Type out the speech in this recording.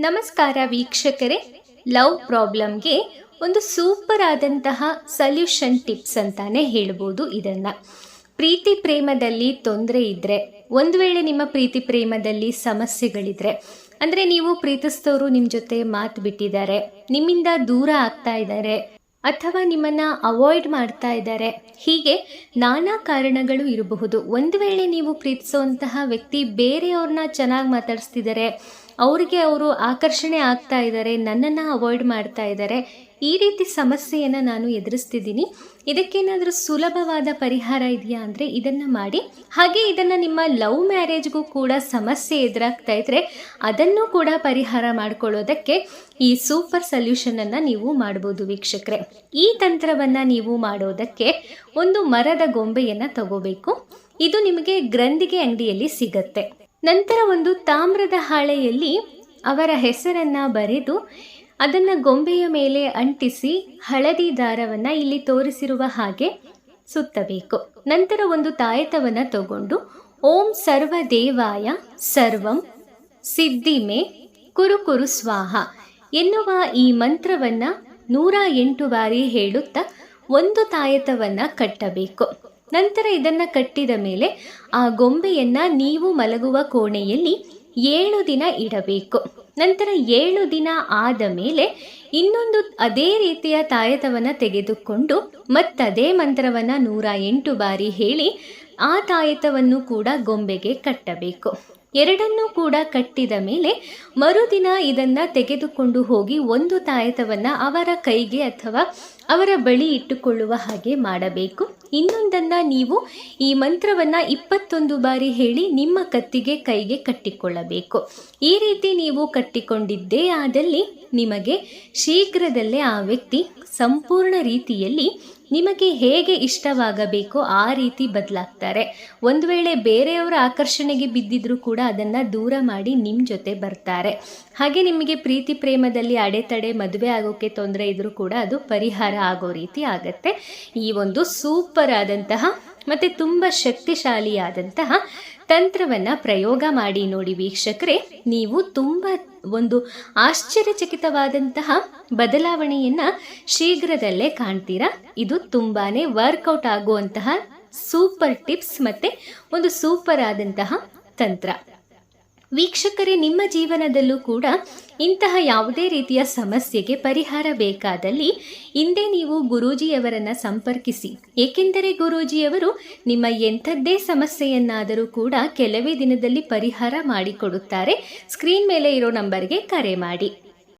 ನಮಸ್ಕಾರ ವೀಕ್ಷಕರೇ. ಲವ್ ಪ್ರಾಬ್ಲಮ್ಗೆ ಒಂದು ಸೂಪರ್ ಆದಂತಹ ಸಲ್ಯೂಷನ್ ಟಿಪ್ಸ್ ಅಂತಾನೆ ಹೇಳ್ಬೋದು ಇದನ್ನ. ಪ್ರೀತಿ ಪ್ರೇಮದಲ್ಲಿ ತೊಂದರೆ ಇದ್ರೆ, ಒಂದು ವೇಳೆ ನಿಮ್ಮ ಪ್ರೀತಿ ಪ್ರೇಮದಲ್ಲಿ ಸಮಸ್ಯೆಗಳಿದ್ರೆ, ಅಂದ್ರೆ ನೀವು ಪ್ರೀತಿಸ್ತವರು ನಿಮ್ಮ ಜೊತೆ ಮಾತು ಬಿಟ್ಟಿದ್ದಾರೆ, ನಿಮ್ಮಿಂದ ದೂರ ಆಗ್ತಾ ಇದ್ದಾರೆ ಅಥವಾ ನಿಮ್ಮನ್ನ ಅವಾಯ್ಡ್ ಮಾಡ್ತಾ ಇದ್ದಾರೆ. ಹೀಗೆ ನಾನಾ ಕಾರಣಗಳು ಇರಬಹುದು. ಒಂದು ವೇಳೆ ನೀವು ಪ್ರೀತಿಸುವಂತಹ ವ್ಯಕ್ತಿ ಬೇರೆಯವ್ರನ್ನ ಚೆನ್ನಾಗಿ ಮಾತಾಡಿಸ್ತಿದ್ದಾರೆ, ಅವರಿಗೆ ಅವರು ಆಕರ್ಷಣೆ ಆಗ್ತಾ ಇದ್ದಾರೆ, ನನ್ನನ್ನು ಅವಾಯ್ಡ್ ಮಾಡ್ತಾ ಇದ್ದಾರೆ ಈ ರೀತಿ ಸಮಸ್ಯೆಯನ್ನು ನಾನು ಎದುರಿಸ್ತಿದ್ದೀನಿ. ಇದಕ್ಕೇನಾದರೂ ಸುಲಭವಾದ ಪರಿಹಾರ ಇದೆಯಾ ಅಂದರೆ ಇದನ್ನು ಮಾಡಿ. ಹಾಗೆ ಇದನ್ನು ನಿಮ್ಮ ಲವ್ ಮ್ಯಾರೇಜ್ಗೂ ಕೂಡ ಸಮಸ್ಯೆ ಎದುರಾಗ್ತಾ ಇದ್ದರೆ ಅದನ್ನು ಕೂಡ ಪರಿಹಾರ ಮಾಡಿಕೊಳ್ಳೋದಕ್ಕೆ ಈ ಸೂಪರ್ ಸೊಲ್ಯೂಷನನ್ನು ನೀವು ಮಾಡ್ಬೋದು ವೀಕ್ಷಕರೆ. ಈ ತಂತ್ರವನ್ನು ನೀವು ಮಾಡೋದಕ್ಕೆ ಒಂದು ಮರದ ಗೊಂಬೆಯನ್ನು ತಗೋಬೇಕು. ಇದು ನಿಮಗೆ ಗ್ರಂಥಿಗೆ ಅಂಗಡಿಯಲ್ಲಿ ಸಿಗತ್ತೆ. ನಂತರ ಒಂದು ತಾಮ್ರದ ಹಾಳೆಯಲ್ಲಿ ಅವರ ಹೆಸರನ್ನು ಬರೆದು ಅದನ್ನು ಗೊಂಬೆಯ ಮೇಲೆ ಅಂಟಿಸಿ ಹಳದಿ ದಾರವನ್ನು ಇಲ್ಲಿ ತೋರಿಸಿರುವ ಹಾಗೆ ಸುತ್ತಬೇಕು. ನಂತರ ಒಂದು ತಾಯತವನ್ನು ತಗೊಂಡು, ಓಂ ಸರ್ವ ದೇವಾಯ ಸರ್ವಂ ಸಿದ್ಧಿಮೆ ಕುರುಕುರು ಕುರು ಸ್ವಾಹ ಎನ್ನುವ ಈ ಮಂತ್ರವನ್ನ ನೂರ ಎಂಟು ಬಾರಿ ಹೇಳುತ್ತಾ ಒಂದು ತಾಯತವನ್ನು ಕಟ್ಟಬೇಕು. ನಂತರ ಇದನ್ನ ಕಟ್ಟಿದ ಮೇಲೆ ಆ ಗೊಂಬೆಯನ್ನ ನೀವು ಮಲಗುವ ಕೋಣೆಯಲ್ಲಿ ಏಳು ದಿನ ಇಡಬೇಕು. ನಂತರ ಏಳು ದಿನ ಆದ ಮೇಲೆ ಇನ್ನೊಂದು ಅದೇ ರೀತಿಯ ತಾಯತವನ್ನು ತೆಗೆದುಕೊಂಡು ಮತ್ತದೇ ಮಂತ್ರವನ್ನು ನೂರ ಎಂಟು ಬಾರಿ ಹೇಳಿ ಆ ತಾಯತವನ್ನು ಕೂಡ ಗೊಂಬೆಗೆ ಕಟ್ಟಬೇಕು. ಎರಡನ್ನೂ ಕೂಡ ಕಟ್ಟಿದ ಮೇಲೆ ಮರುದಿನ ಇದನ್ನ ತೆಗೆದುಕೊಂಡು ಹೋಗಿ ಒಂದು ತಾಯತವನ್ನು ಅವರ ಕೈಗೆ ಅಥವಾ ಅವರ ಬಳಿ ಇಟ್ಟುಕೊಳ್ಳುವ ಹಾಗೆ ಮಾಡಬೇಕು. ಇನ್ನೊಂದನ್ನು ನೀವು ಈ ಮಂತ್ರವನ್ನು ಇಪ್ಪತ್ತೊಂದು ಬಾರಿ ಹೇಳಿ ನಿಮ್ಮ ಕತ್ತಿಗೆ ಕೈಗೆ ಕಟ್ಟಿಕೊಳ್ಳಬೇಕು. ಈ ರೀತಿ ನೀವು ಕಟ್ಟಿಕೊಂಡಿದ್ದೇ ಆದಲ್ಲಿ ನಿಮಗೆ ಶೀಘ್ರದಲ್ಲೇ ಆ ವ್ಯಕ್ತಿ ಸಂಪೂರ್ಣ ರೀತಿಯಲ್ಲಿ ನಿಮಗೆ ಹೇಗೆ ಇಷ್ಟವಾಗಬೇಕೋ ಆ ರೀತಿ ಬದಲಾಗ್ತಾರೆ. ಒಂದು ವೇಳೆ ಬೇರೆಯವರ ಆಕರ್ಷಣೆಗೆ ಬಿದ್ದಿದ್ರು ಕೂಡ ಅದನ್ನು ದೂರ ಮಾಡಿ ನಿಮ್ಮ ಜೊತೆ ಬರ್ತಾರೆ. ಹಾಗೆ ನಿಮಗೆ ಪ್ರೀತಿ ಪ್ರೇಮದಲ್ಲಿ ಅಡೆತಡೆ, ಮದುವೆ ಆಗೋಕ್ಕೆ ತೊಂದರೆ ಇದ್ರೂ ಕೂಡ ಅದು ಪರಿಹಾರ ಆಗೋ ರೀತಿ ಆಗತ್ತೆ. ಈ ಒಂದು ಸೂಪರ್ ಆದಂತಹ ಮತ್ತು ತುಂಬ ಶಕ್ತಿಶಾಲಿಯಾದಂತಹ ತಂತ್ರವನ್ನು ಪ್ರಯೋಗ ಮಾಡಿ ನೋಡಿ ವೀಕ್ಷಕರೇ. ನೀವು ತುಂಬ ಒಂದು ಆಶ್ಚರ್ಯಚಕಿತವಾದಂತಹ ಬದಲಾವಣೆಯನ್ನ ಶೀಘ್ರದಲ್ಲೇ ಕಾಣ್ತೀರಾ. ಇದು ತುಂಬಾನೇ ವರ್ಕೌಟ್ ಆಗುವಂತಹ ಸೂಪರ್ ಟಿಪ್ಸ್ ಮತ್ತೆ ಒಂದು ಸೂಪರ್ ಆದಂತಹ ತಂತ್ರ. ವೀಕ್ಷಕರೇ, ನಿಮ್ಮ ಜೀವನದಲ್ಲೂ ಕೂಡ ಇಂತಹ ಯಾವುದೇ ರೀತಿಯ ಸಮಸ್ಯೆಗೆ ಪರಿಹಾರ ಬೇಕಾದಲ್ಲಿ ಹಿಂದೆ ನೀವು ಗುರೂಜಿಯವರನ್ನು ಸಂಪರ್ಕಿಸಿ. ಏಕೆಂದರೆ ಗುರೂಜಿಯವರು ನಿಮ್ಮ ಎಂಥದ್ದೇ ಸಮಸ್ಯೆಯನ್ನಾದರೂ ಕೂಡ ಕೆಲವೇ ದಿನದಲ್ಲಿ ಪರಿಹಾರ ಮಾಡಿಕೊಡುತ್ತಾರೆ. ಸ್ಕ್ರೀನ್ ಮೇಲೆ ಇರೋ ನಂಬರ್ಗೆ ಕರೆ ಮಾಡಿ.